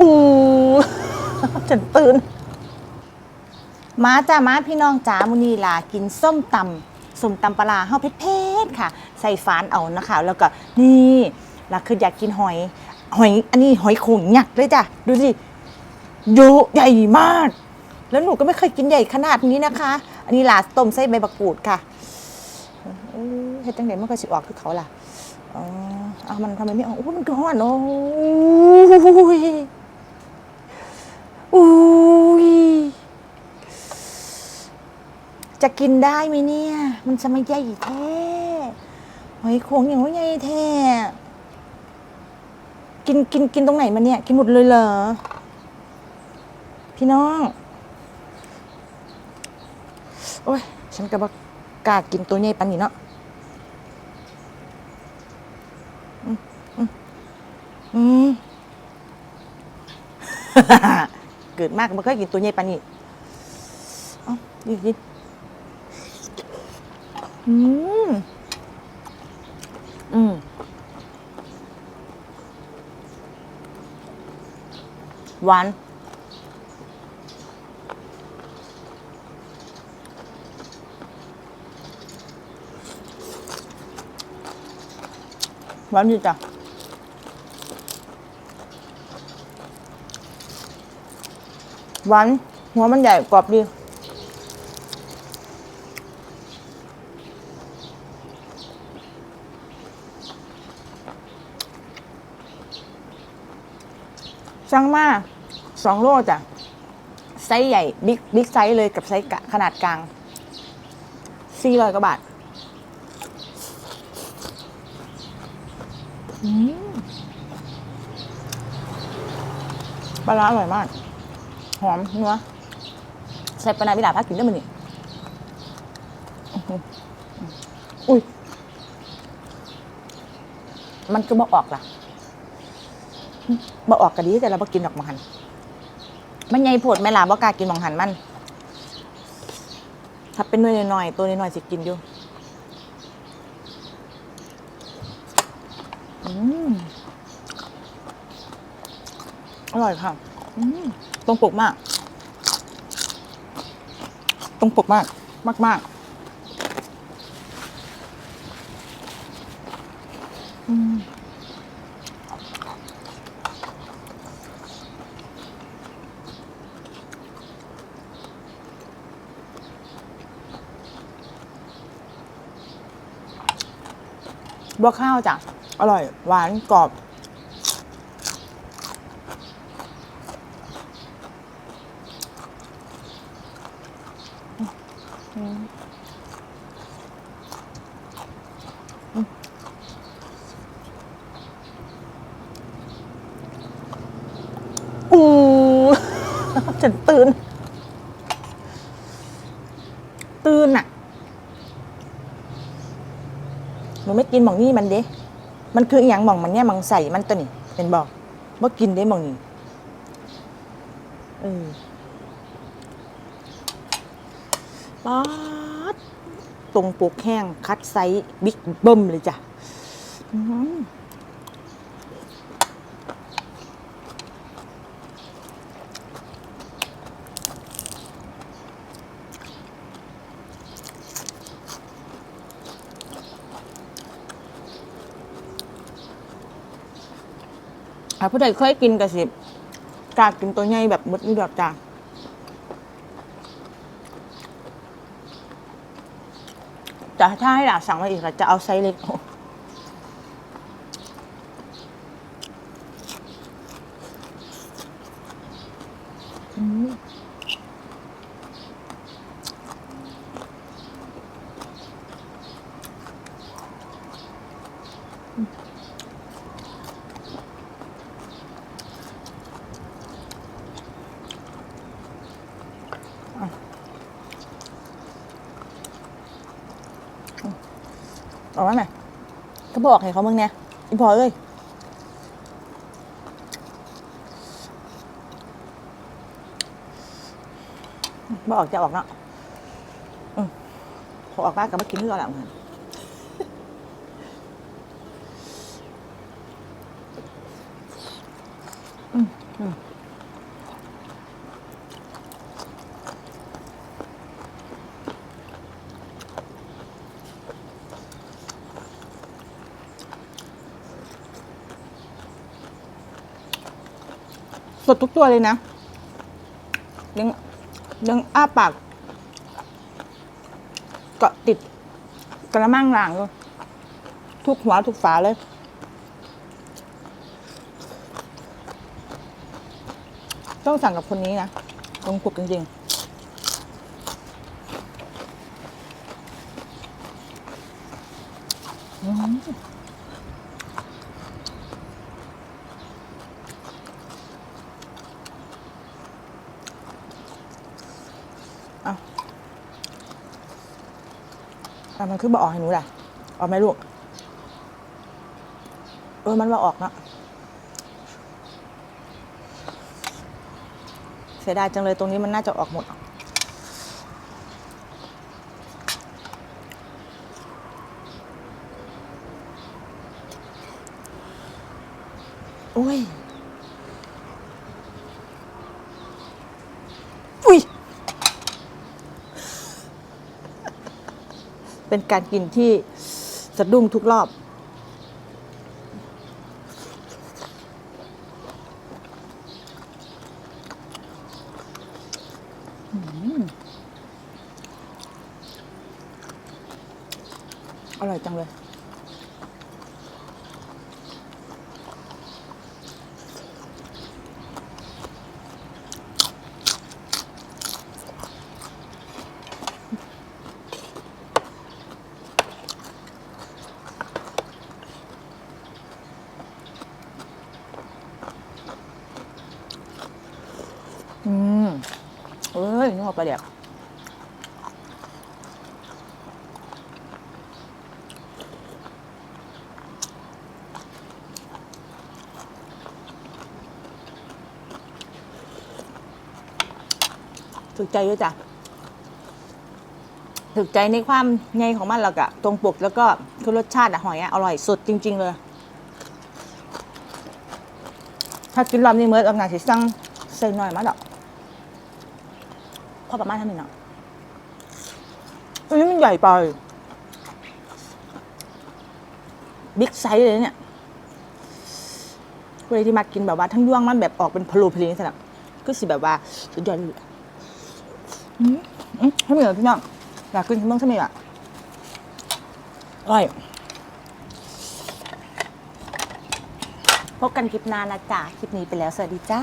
อู้ฉันตื่น มาจ้ามาพี่น้องจ้ามุนีลากินส้มตำส้มตำปลาร้าเฮาเผ็ดๆค่ะ ใส่ฟานเอานะคะ แล้วก็นี่ลักคืออยากกินหอย หอย อันนี้หอยโขงหยักเลยจ้ะ ดูสิเยอะใหญ่มาก แล้วหนูก็ไม่เคยกินใหญ่ขนาดนี้นะคะ อันนี้ลาต้มใส่ใบบักกูดค่ะเอ้ยเฮ็ดจังไดมันก็สิออกคือเขาล่ะอ๋อเอามันทำไมไม่ออกโอ้ยมันก้อนโอ้ยอุ้ย จะกินได้ไหมเนี่ย มันจะไม่ใหญ่แท้หอยโขงอย่างว่าใหญ่แท้กินกินกินตรงไหนมันเนี่ย กินหมดเลยเหรอ พี่น้อง โอ้ย ฉันก็บอกกล้ากินตัวใหญ่ปันนี้เนาะอืมอืมเกิดมากมันก็กินตัวใหญ่ปันนี้เอ๋อดิดิ อืม อืม หวาน หวานอยู่จ้ะหวาน หัวมันใหญ่กรอบดี สั่งมาสองโลจ้ะไซส์ใหญ่บิ๊กบิ๊กไซส์เลยกับไซส์กะขนาดกลางสี่ร้อยกว่าบาทอืมปลาร้าอร่อยมาก หอมนัวใส่ปลาหนาบิดาพักกินได้มั้ยนี่อุ้ย มันก็บอกออกล่ะ บ่ออกกะดีแต่เราบ่กินดอกมองหัน มันใหญ่โพดแม่ลาบ่กล้ากินมองหันมัน ถ้าเป็นหน่วยน้อยๆตัวน้อยๆสิกินอยู่อร่อยค่ะตรงปกมาก ตรงปกมาก มากมากๆอืม บัวข้าวจ้ะ อร่อย หวานกรอบ อู้ฉันตื่น ตื่นอะ หนูไม่ กินหม่องนี่มันเด้ มันคืออย่างหม่องมันเนี่ยหม่องใส่มันตัวนี้เป็นบอกว่ากินได้หม่องนี้เออป๊าดตรงปกแห้งคัดไซส์บิ๊กเบิ้มเลยจ้ะ ถ้าผู้ใดเคยกินกระสิบกากินตัวใหญ่แบบมดนี่ดอกจ้ะแต่ถ้าให้หลาสั่งมาอีกจะเอาไซส์เล็กอืม บอกว่าไงก็บอกให้เขามึงเนี่ยอีพอเลยบอกจะออกเนาะอพอออกบ้านก็มากินที่เราแหละมันอืมอืม สดทุกตัวเลยนะ ยังยังอ้าปากเกาะติดกระมังหลังเลยทุกหัวทุกฝาเลย ต้องสั่งกับคนนี้นะตรงปกจริงๆอืม เอาเอามันขึ้นมาออกให้หนูแหละออกไหมลูก เออ มันมาออกนะเสียดายจังเลยตรงนี้มันน่าจะออกหมดอะโอ้ย อุ้ย เป็นการกินที่สะดุ้งทุกรอบ อร่อยจังเลย อืมเอ้ยนึกออกไปเดียวถูกใจด้วยจ้ะถูกใจในความไงของมันแล้วก็ตรงปกแล้วก็คือรสชาติอะหอยอะอร่อยสุดจริง ๆ เลย ถ้ากินรอบนี้เมื่อเอางานสิสั่งใส่หน่อยมาดอก พอประมาณเท่านี้เนาะอันนี้มันใหญ่ไปบิ๊กไซส์เลยเนี่ยเวลาที่มากินแบบว่าทั้งย่วงมันแบบออกเป็นพลูพลีนี่สนับก็สิแบบว่าสุดยอดเลยอืมอืมให้มีเหรอพี่น้องอยากกินบ้างใช่ไหมอะอร่อยพบกันคลิปหน้านะจ๊ะ คลิปนี้ไปแล้ว สวัสดีจ้า